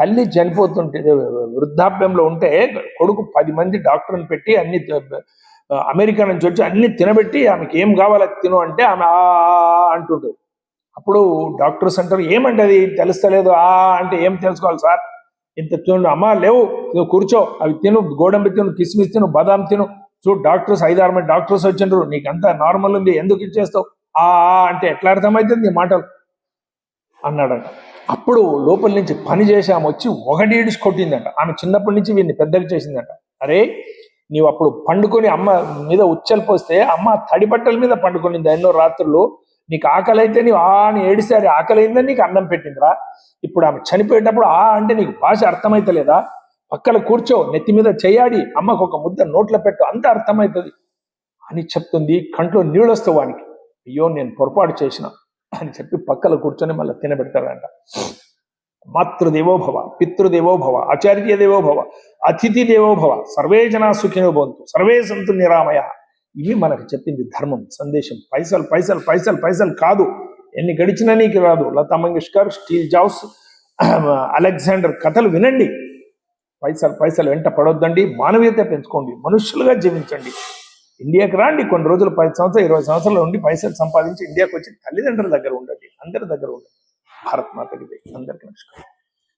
తల్లి చనిపోతుంటే వృద్ధాప్యంలో ఉంటే కొడుకు పది మంది డాక్టర్ని పెట్టి అన్ని అమెరికా నుంచి వచ్చి అన్ని తినబెట్టి ఆమెకి ఏం కావాలో తిను అంటే ఆమె ఆ అంటుంటుంది అప్పుడు డాక్టర్స్ అంటారు ఏమంటది అది? తెలుస్తలేదు. ఆ అంటే ఏం తెలుసుకోవాలి సార్? ఇంత తిను అమ్మా లేవు. నువ్వు కూర్చో. అవి తిను గోడంబి తిను కిస్మిస్ తిను బాదాం తిను. చూడు డాక్టర్స్ ఐదారు మంది డాక్టర్స్ వచ్చిండ్రు నీకు అంతా నార్మల్ ఉంది. ఎందుకు ఇచ్చేస్తావు ఆ ఆ అంటే ఎట్లా అర్థమవుతుంది నీ మాటలు? అన్నాడట. అప్పుడు లోపల నుంచి పని చేసి ఆమె వచ్చి ఒకటి ఈడిసి కొట్టిందంట. ఆమె చిన్నప్పటి నుంచి వీడిని పెద్దగా చేసిందంట. అరే నీవు అప్పుడు పండుకొని అమ్మ మీద ఉచ్చలు పోస్తే అమ్మ తడి బట్టల మీద పండుకొనింది. ఎన్నో రాత్రులు నీకు ఆకలి అయితే నీవు ఆ అని ఏడిసారి ఆకలి అయిందని నీకు అన్నం పెట్టిందిరా. ఇప్పుడు ఆమె చనిపోయేటప్పుడు ఆ అంటే నీకు భాష అర్థమైతలేదా? పక్కన కూర్చో నెత్తి మీద చేయాడి అమ్మకు ఒక ముద్ద నోట్లో పెట్టు అంత అర్థమవుతుంది అని చెప్తుంది. కంట్లో నీళ్ళు వస్తావు వానికి. అయ్యో నేను పొరపాటు చేసిన. అని చెప్పి పక్కన కూర్చొని మళ్ళీ తినబెడతాడంట మాతృదేవోభవ పితృదేవోభవ ఆచార్య దేవోభవ అతిథి దేవోభవ సర్వే జనా సుఖినో భవంతు సర్వే సంతు నిరామయ. ఇవి మనకు చెప్పింది ధర్మం సందేశం. పైసలు పైసలు పైసలు పైసలు కాదు. ఎన్ని గడిచినా నీకు రాదు Lata Mangeshkar Steve Jobs Alexander కథలు వినండి. పైసలు పైసలు వెంట పడొద్దండి. మానవీయత పెంచుకోండి. మనుషులుగా జీవించండి. ఇండియాకి రాండి. కొన్ని రోజులు పది సంవత్సరాలు ఇరవై సంవత్సరాలు ఉండి పైసలు సంపాదించి ఇండియాకి వచ్చి తల్లిదండ్రుల దగ్గర ఉండండి. అందరి దగ్గర ఉండండి. భారత్ మాతకి జై. అందరికీ నమస్కారం.